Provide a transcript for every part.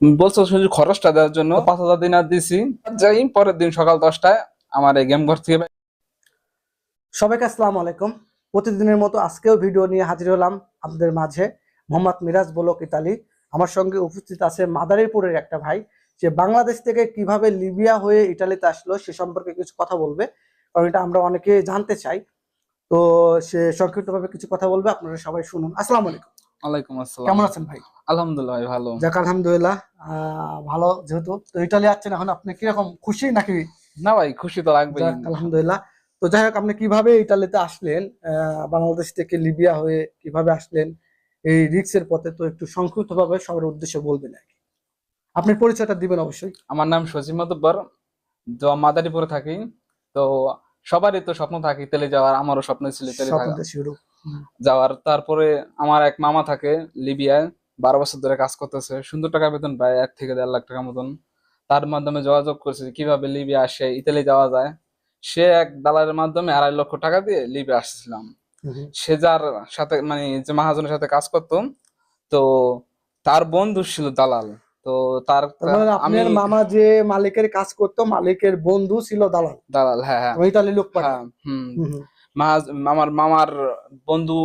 বলছো শুধু খরচটা দেওয়ার জন্য? পাঁচ হাজার দিন আর দিছি। যাই পরের দিন সকাল দশটায় আমার এই গেম ঘর থেকে সবাইকে আসসালামু আলাইকুম। প্রতিদিনের মতো আজকেও ভিডিও নিয়ে হাজির হলাম আপনাদের মাঝে মোহাম্মদ মিরাজ বলক ইতালি। আমার সঙ্গে উপস্থিত আছে মাদারীপুরের একটা ভাই যে বাংলাদেশ থেকে কীভাবে লিবিয়া হয়ে ইটালিতে আসলো সে সম্পর্কে কিছু কথা বলবে কারণ এটা আমরা অনেকে জানতে চাই। তো সে সংক্ষিপ্তভাবে কিছু কথা বলবে আপনারা সবাই শুনুন। আসসালামু আলাইকুম। ওয়ালাইকুম আসসালাম। কেমন আছেন ভাই? আলহামদুলিল্লাহ ভাই ভালো। যাক আলহামদুলিল্লাহ ভালো যেহেতু। তো ইটালি আছেন এখন আপনি কীরকম খুশি নাকি? না ভাই খুশি তো লাগবেই। যাক, আলহামদুলিল্লাহ। তো যাই হোক আপনি কীভাবে ইটালিতে আসলেন? বাংলাদেশ থেকে লিবিয়া হয়ে কীভাবে আসলেন? এই রিক্সের পথে তো একটু সংক্ষিপ্ত ভাবে সবার উদ্দেশ্যে বলবেন আর কি। আপনি পরিচয়টা দিবেন অবশ্যই। আমার নাম সচিন মাতব্বর তো মাদারীপুরে থাকি। তো সবারই তো স্বপ্ন থাকে ইতালি যাওয়ার আমারও স্বপ্ন ছিল থাকা শুরু। যাওয়ার। তারপরে আমার এক মামা থাকে লিবিয়ায় বারো বছর ধরে কাজ করতেছে। সুন্দর টাকা বেতন পায় এক থেকে দেড় লাখ টাকা মতন। তার মাধ্যমে যোগাযোগ করছে কীভাবে লিবিয়া আসে ইতালি যাওয়া যায়। সে এক দালালের মাধ্যমে আড়াই লক্ষ টাকা দিয়ে লিবিয়া আসছিলাম। সে যার সাথে মানে যে মহাজনের সাথে কাজ করতো তো তার বন্ধু ছিল দালাল। তো তার মানে আপনার মামা যে মালিকের কাজ করতো মালিকের বন্ধু ছিল দালাল। দালাল হ্যাঁ হ্যাঁ। ইতালি লোক পাঠায়। হ্যাঁ হুম। আমার মামার বন্ধু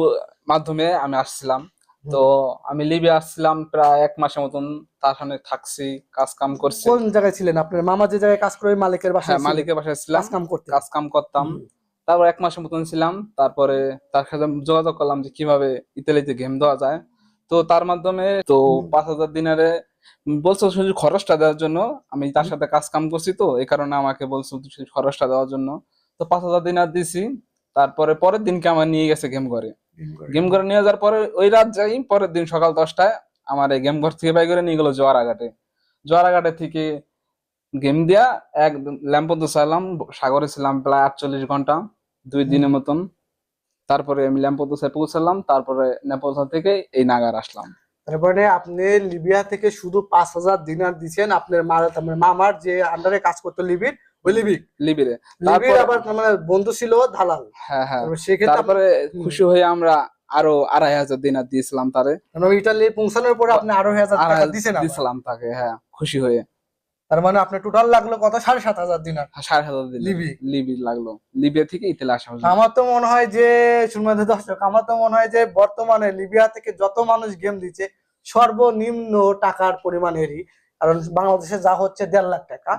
মাধ্যমে আমি আসছিলাম। তো আমি লিবে আসছিলাম প্রায় এক মাসের মতন। তার সামনে থাকছি কাজ কাম করছি। কোন জায়গায় ছিলেন আপনার? মামা যে জায়গায় কাজ করে মালিকের বাসায় হ্যাঁ মালিকের বাসায় ছিলাম। কাজ কাম করতে কাজ কাম করতাম তারপর এক মাসের মতন ছিলাম। তারপরে তার সাথে যোগাযোগ করলাম যে কীভাবে ইতালিতে গেম দেওয়া যায়। তো তার মাধ্যমে তো পাঁচ হাজার দিনারে বলছো শুধু খরচটা দেওয়ার জন্য। আমি তার সাথে কাজ কাম করছি তো। এই কারণে আমাকে বলছো শুধু খরচটা দেওয়ার জন্য। তো পাঁচ হাজার দিনার দিছি। তারপরে পরের দিনকে আমার নিয়ে গেছে গেম ঘরে? গেম ঘরে। নিয়ে যাওয়ার পরে ওই রাত যাই পরের দিন সকাল দশটায় আমার এই গেম ঘর থেকে বাই করে নিয়ে গেলো জোয়ারাঘাটে। জোয়ারাঘাটে থেকে গেম দিয়া এক ল্যাম্পন্ত চাইলাম সাগরে ছিলাম প্রায় আটচল্লিশ ঘণ্টা দুই দিনের মতন। তারপরে আমি ল্যাম্পোদোসায় পৌঁছালাম তারপরে নেপোসা থেকে এই নাগার আসলাম। তারপরে আপনি লিবিয়া থেকে শুধু পাঁচ হাজার দিনার দিচ্ছেন আপনার মামার যে আন্ডারে কাজ করতো লিবির লিবিক লিবিরে। লিবির। আবার মানে বন্ধু ছিল দালাল। হ্যাঁ হ্যাঁ। সেক্ষেত্রে তারপরে খুশি হয়ে আমরা আরও আড়াই হাজার দিনার দিয়েছিলাম তারে। ইটালি পৌঁছানোর পরে আপনি আরও হাজার টাকা দিয়েছিলাম তাকে হ্যাঁ খুশি হয়ে। তার মানে আপনার টোটাল লাগল কত? সাড়ে সাত হাজার দিনার। সাড়ে হাজার লিবি। লিবি লাগল। লিবিয়া থেকে ইতালি আসা হলো আমার তো মনে হয় যে শুনবেন দর্শক আমার তো মনে হয় যে বর্তমানে লিবিয়া থেকে যত মানুষ গেম দিচ্ছে সর্বনিম্ন টাকার পরিমাণেরই কারণ বাংলাদেশে যা হচ্ছে দেড় লাখ টাকা।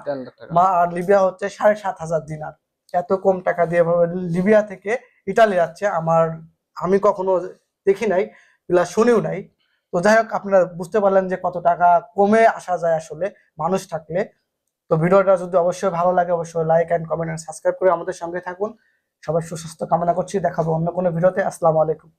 মা আর লিবিয়া হচ্ছে সাড়ে সাত হাজার দিনার। এত কম টাকা দিয়ে লিবিয়া থেকে ইটালি যাচ্ছে। আমার আমি কখনো দেখি নাই এগুলা শুনিও নাই। তো যাই হোক আপনারা বুঝতে পারলেন যে কত টাকা কমে আসা যায় আসলে মানুষ থাকলে। তো ভিডিওটা যদি অবশ্যই ভালো লাগে অবশ্যই like and comment and subscribe করে আমাদের সঙ্গে থাকুন। সবাই সুস্বাস্থ্য কামনা করছি। দেখাবো অন্য কোনো ভিডিওতে। আসসালামু আলাইকুম।